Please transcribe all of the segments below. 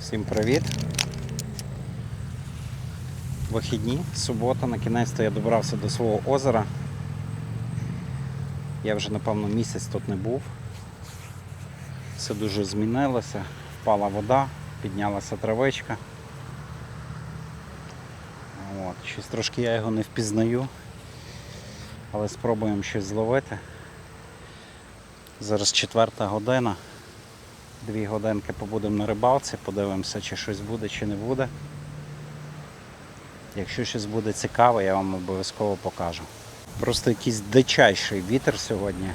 Всім привіт. Вихідні, субота, на кінець то я добрався до свого озера. Я вже, напевно, місяць тут не був. Все дуже змінилося. Впала вода, піднялася травичка. От. Щось трошки я його не впізнаю, але спробуємо щось зловити. Зараз четверта година. Дві годинки побудемо на рибалці, подивимося, чи щось буде, чи не буде. Якщо щось буде цікаве, я вам обов'язково покажу. Просто якийсь дичайший вітер сьогодні.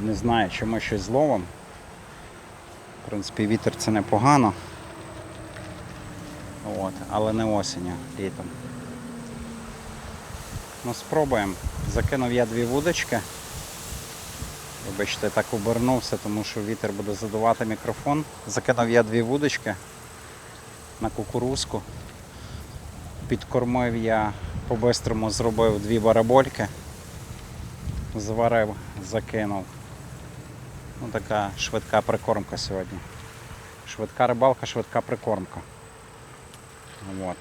Не знаю, чи ми щось зловимо. В принципі, вітер це непогано. От, але не осінню, літом. Ну, спробуємо. Закинув я дві вудочки. Вибачте, так обернувся, тому що вітер буде задувати мікрофон. Закинув я дві вудочки на кукурузку. Підкормив я по-бистрому зробив дві барабольки. Зварив, закинув. Ну, така швидка прикормка сьогодні. Швидка рибалка, швидка прикормка. От.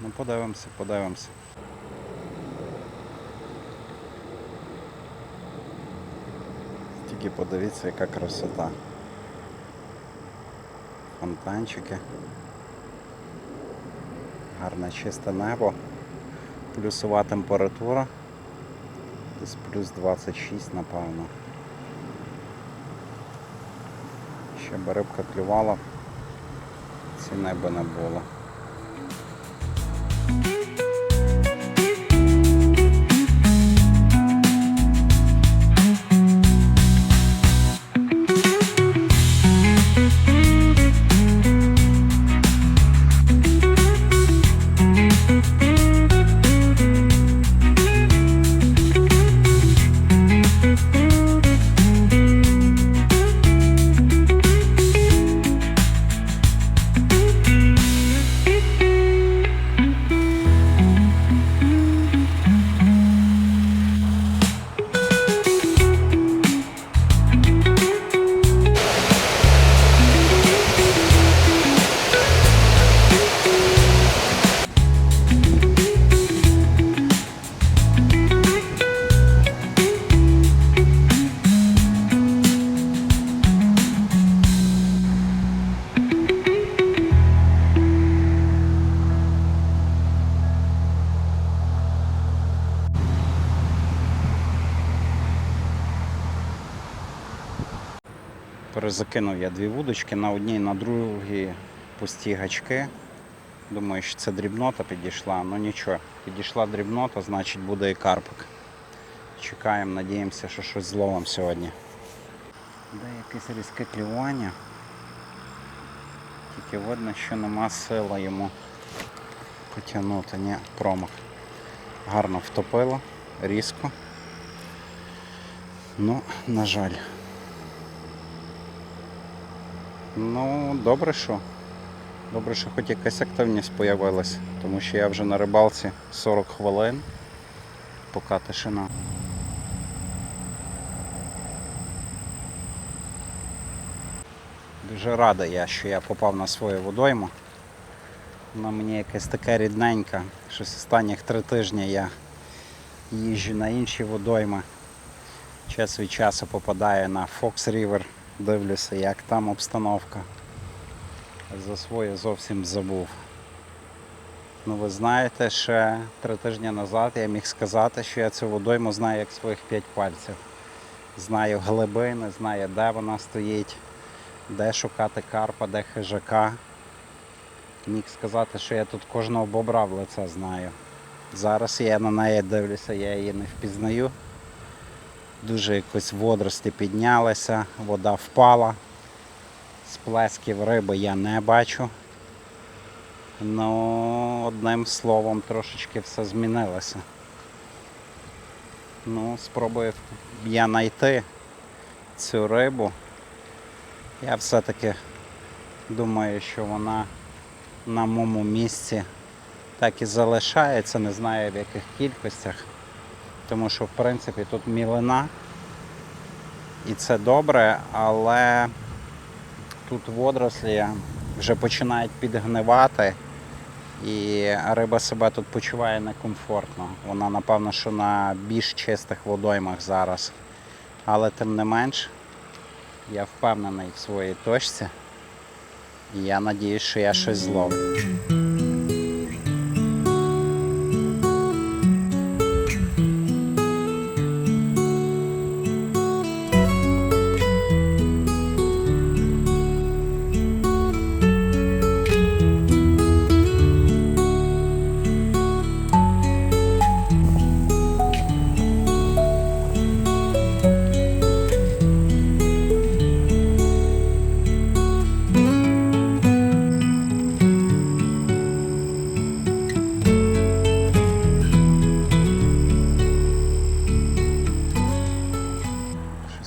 Ну, подивимося, подивимося. Тільки подивіться, яка красота. Фонтанчики. Гарне чисте небо. Плюсова температура. Десь плюс 26, напевно. Ще би рибка клювала, ціни би не було. Перезакинув я дві вудочки, на одній, на другій пусті гачки. Думаю, що це дрібнота підійшла, ну нічого, підійшла дрібнота, значить буде і карпик. Чекаємо, надіємося, що щось зловимо сьогодні. Де якесь різке клювання. Тільки видно, що нема сили йому потягнути. Ні, промах. Гарно втопило, різко. Ну, на жаль. Ну, добре, що. Добре, що хоч якась активність з'явилася, тому що я вже на рибалці 40 хвилин, поки тишина. Дуже радий я, що я попав на свою водойму. Вона мені якась така рідненька. Щось останніх три тижні я їжджу на інші водойми. Час від часу попадаю на Fox River, дивлюся, як там обстановка. За своє зовсім забув. Ну ви знаєте, ще три тижні назад я міг сказати, що я цю водойму знаю як своїх п'ять пальців. Знаю глибини, знаю, де вона стоїть, де шукати карпа, де хижака. Міг сказати, що я тут кожного бобра в лице знаю. Зараз я на неї дивлюся, я її не впізнаю. Дуже якось водорості піднялися, вода впала. Сплесків риби я не бачу. Ну, одним словом, трошечки все змінилося. Ну, спробую я знайти цю рибу. Я все-таки думаю, що вона на моєму місці так і залишається, не знаю в яких кількостях. Тому що в принципі тут мілина. І це добре, але тут водорослі вже починають підгнивати, і риба себе тут почуває некомфортно. Вона, напевно, що на більш чистих водоймах зараз. Але тим не менш, я впевнений в своїй точці. І я надіюсь, що я щось зловлю.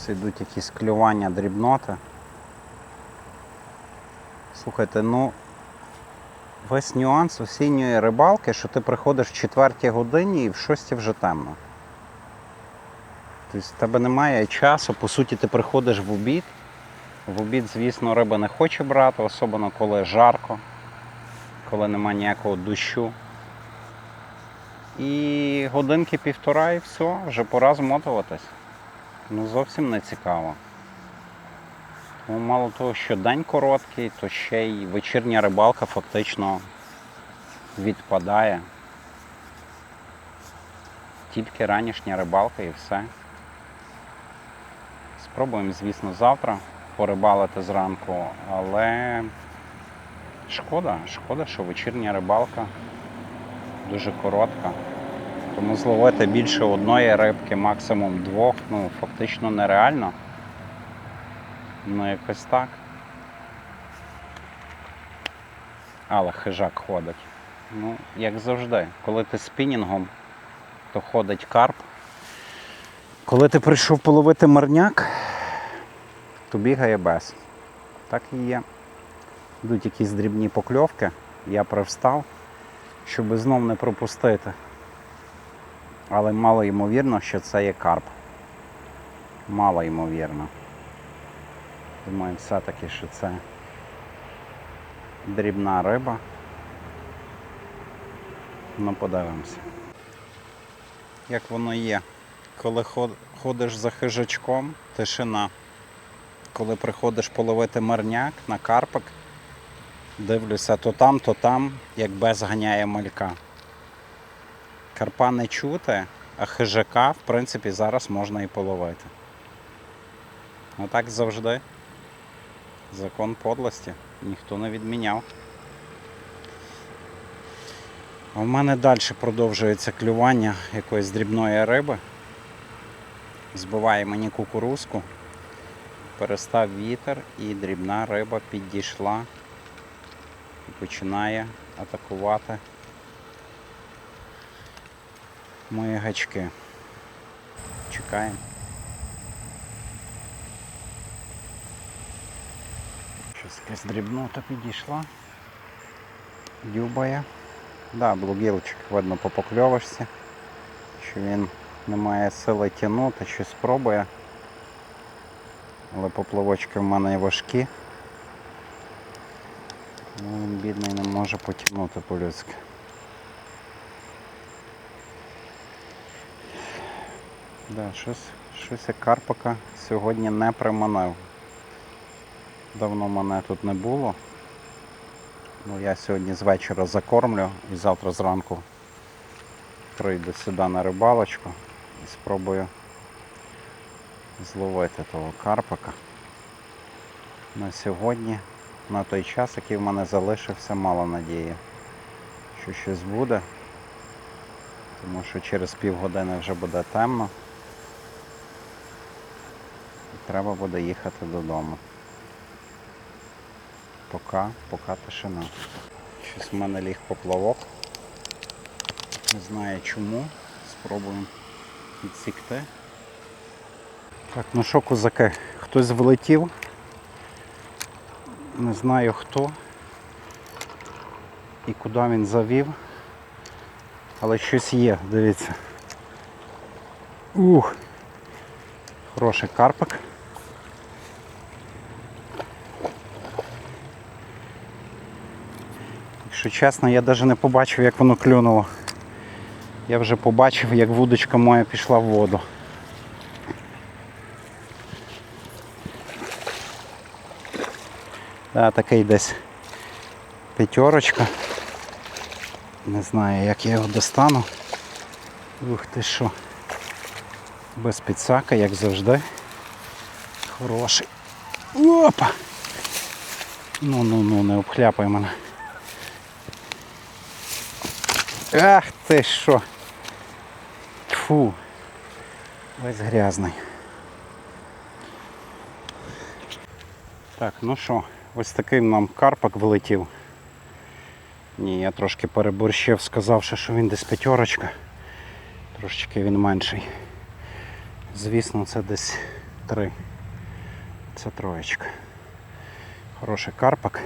Щось йдуть якісь клювання, дрібноти. Слухайте, ну весь нюанс осінньої рибалки, що ти приходиш в 4 годині і в 6 вже темно. Тобто в тебе немає часу, по суті, ти приходиш в обід. В обід, звісно, риба не хоче брати, особливо коли жарко, коли немає ніякого дощу. І годинки півтора і все, вже пора змотуватись. Ну зовсім не цікаво. Тому мало того, що день короткий, то ще й вечірня рибалка фактично відпадає. Тільки ранішня рибалка і все. Спробуємо, звісно, завтра порибалити зранку, але шкода, шкода, що вечірня рибалка дуже коротка. Тому зловити більше одної рибки, максимум двох, ну фактично нереально. Ну якось так. Але хижак ходить. Ну, як завжди, коли ти спінінгом, то ходить карп. Коли ти прийшов половити марняк, то бігає без. Так і є. Йдуть якісь дрібні покльовки, я привстав, щоб знов не пропустити. Але мало ймовірно, що це є карп. Мало ймовірно. Думаю, все-таки, що це дрібна риба. Ну, подивимося. Як воно є. Коли ходиш за хижачком, тишина. Коли приходиш половити марняк на карпик, дивлюся то там, то там, як без ганяє малька. Карпа не чути, а хижака, в принципі, зараз можна і половити. Отак завжди. Закон подлості ніхто не відміняв. В мене далі продовжується клювання якоїсь дрібної риби. Збиває мені кукурузку. Перестав вітер і дрібна риба підійшла і починає атакувати мої гачки. Чекаємо. Щось якась дрібнота підійшла. Дюбає. Да, блугілчик видно по покльовочці, що він не має сили тягнути, щось пробує. Але поплавочки в мене важкі. Ну, він бідний не може потягнути по-людськи. Да, щось, щось я карпака сьогодні не приманив. Давно мене тут не було. Ну, я сьогодні з вечора закормлю і завтра зранку прийду сюди на рибалочку і спробую зловити того карпака. На сьогодні, на той час, який в мене залишився, мало надії, що щось буде, тому що через півгодини вже буде темно. Треба буде їхати додому. Пока, пока тишина. Щось в мене ліг поплавок. Не знаю чому. Спробуємо відсікти. Так, ну що, козаки, хтось влетів. Не знаю хто і куди він завів. Але щось є, дивіться. Ух! Хороший карпик. Якщо чесно, я навіть не побачив, як воно клюнуло. Я вже побачив, як вудочка моя пішла в воду. Да, такий десь п'ятерочка. Не знаю, як я його достану. Ух ти що. Без підсака, як завжди. Хороший. Опа! Ну ну ну, не обхляпай мене. Ах ти що. Фу. Весь грязний. Так, ну що, ось такий нам карпак вилетів. Ні, я трошки переборщив, сказавши, що він десь п'ятерочка. Трошечки він менший. Звісно, це десь три. Це троєчка. Хороший карпак.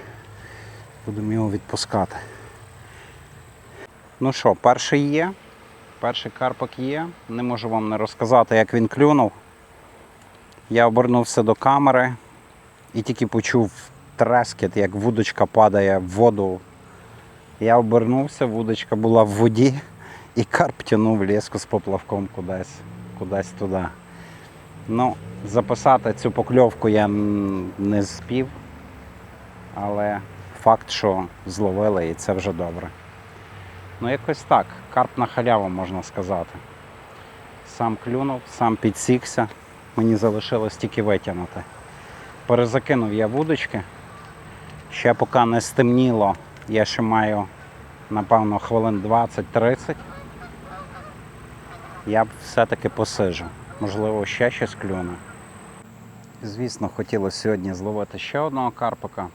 Будемо його відпускати. Ну що, перший є. Перший карпак є. Не можу вам не розказати, як він клюнув. Я обернувся до камери і тільки почув трескіт, як вудочка падає в воду. Я обернувся, вудочка була в воді, і карп тянув леску з поплавком кудись, кудись туди. Ну, записати цю покльовку я не спів, але факт, що зловили, і це вже добре. Ну, якось так. Карп на халяву можна сказати. Сам клюнув, сам підсікся. Мені залишилось тільки витягнути. Перезакинув я вудочки. Ще поки не стемніло, я ще маю, напевно, хвилин 20-30. Я б все-таки посижу. Можливо, ще щось клюне. Звісно, хотілося сьогодні зловити ще одного карпика.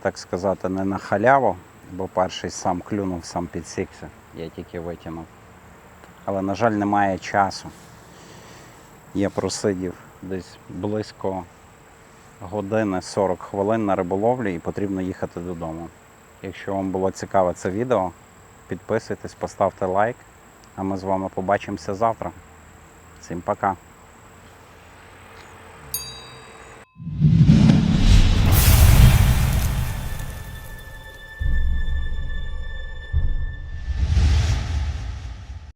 Так сказати, не на халяву, бо перший сам клюнув, сам підсікся. Я тільки витягнув. Але, на жаль, немає часу. Я просидів десь близько години 40 хвилин на риболовлі і потрібно їхати додому. Якщо вам було цікаве це відео, підписуйтесь, поставте лайк, а ми з вами побачимося завтра. Всім пока!